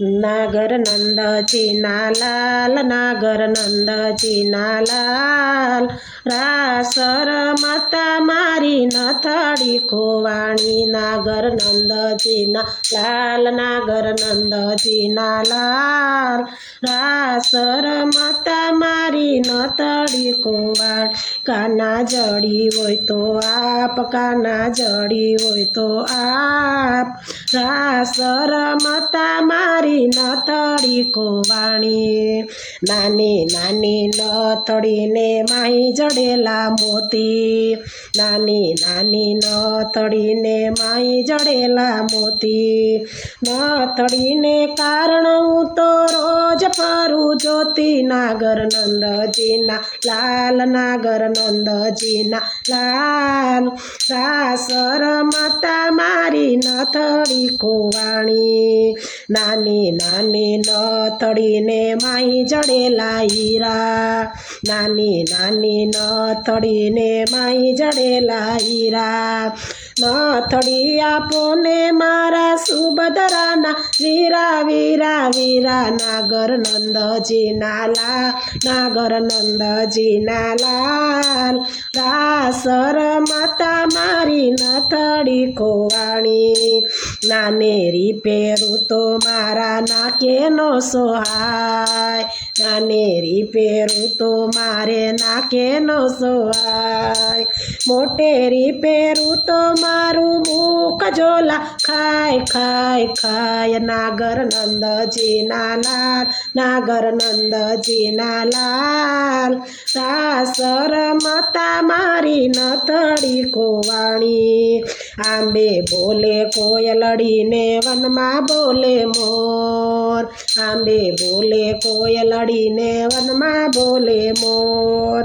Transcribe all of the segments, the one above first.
નાગર નંદજી ના લાલ નાગર નંદજી ના લાલ રાસર માતા મારી નથડી ખોવાણી નાગર નંદજી ના લાલ નાગર નંદજી ના લાલ રાસર માતા મારી નથડી ખોવાણ કાના જડી હોય તો આપ કાના જડી હોય તો આપ રાસર માતા મારી નથડી ખોવાણી નાની નાની નથડીને માહી જડેલા મોતી. નાની નાની નથડીને માહી જડેલા મોતી. નથડીને કારણ હું તો રોજ ફરું જ્યોતિ નાગર નંદજીના, લાલ નાગર નંદજીના, લાલ સાસર માતા મારી નથળી કુવાણી, નાની નાની નથળીને માઈ જડેલા હીરા, નાની નાની નથળીને માઈ જડેલા હીરા નથડી આપો ને મારા સુભદ્રાના વીરા વીરા વીરા નાગર નંદજી નાલા નાગર નંદજી નાલાલ રાસર માતા મારી નથડી ખોવાણી, નાનેરી પેરું તો મારા નાકેનો સોહાય. નાનેરી પેરું તો મારે નાકેનો સોહાય. મોટેરી પેરું તો મારું મુખ જોલા ખાય ખાય ખાય નાગર નંદજીના લાલ. નાગર નંદજીના લાલ. સાસર મતા મારી નથડી ખોવાણી. આંબે બોલે કોયલડીને વનમાં બોલે મોર. આંબે બોલે કોયલડીને વનમાં બોલે મોર.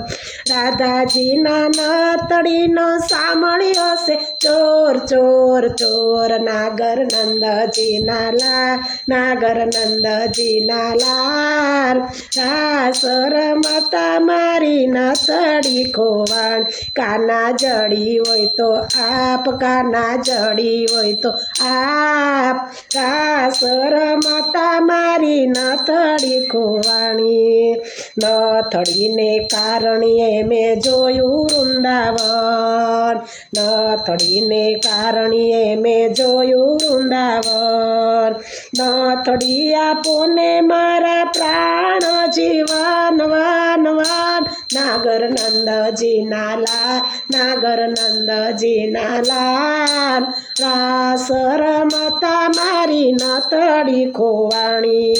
રાધાજીના નતડીનો સાંભળ્યો છે ચોર ચોર ચોર, નાગર નંદજીના લાલ, નાગર નંદજીના લાલ. રાસર માતા મારી નથડી ખોવાણ. કાના જડી હોય તો આપ, કાના જડી હોય તો આપ. રાસર માતા મારી નથડી ખોવાણી. નથડીને કારણે મેં જોયું વૃંદાવન. નથડીને કારણીએ મેં જોયું વૃંદાવન. નથડી આપોને મારા પ્રાણ જીવન વન નાગર નંદજી નાલા નાગર નંદજી લાલ. રાસર રમતા મારી નથડી ખોવાણી.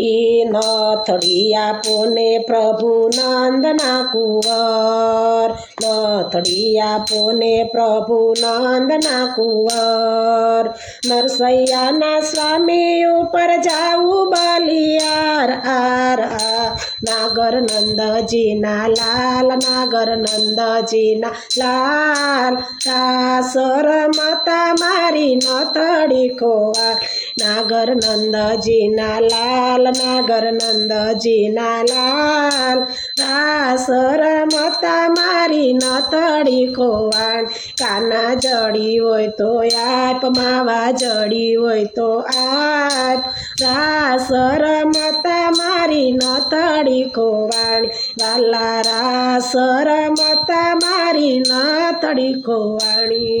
ઈ નથડી આપોને પ્રભુ નંદના કુંવર. નથડી આપોને પ્રભુ નંદના કુંવર. નરસૈયાના સ્વામી ઉપર જાવું બલિયાર આર આ. નાગર નંદજીના લાલ નાગર નંદજીના લાલ. રાસર માતા મારી નથડી ખોવા નાગર નંદજીના લાલ નાગર નંદજીના લાલ રાસ રમતા મારી નથડી ખોવાણ કાના જડી હોય તો આપ માવા જડી હોય તો આપ રાસ રમતા મારી નથડી ખોવાણ વાલા રાસ રમતા મારી નથડી ખોવાણી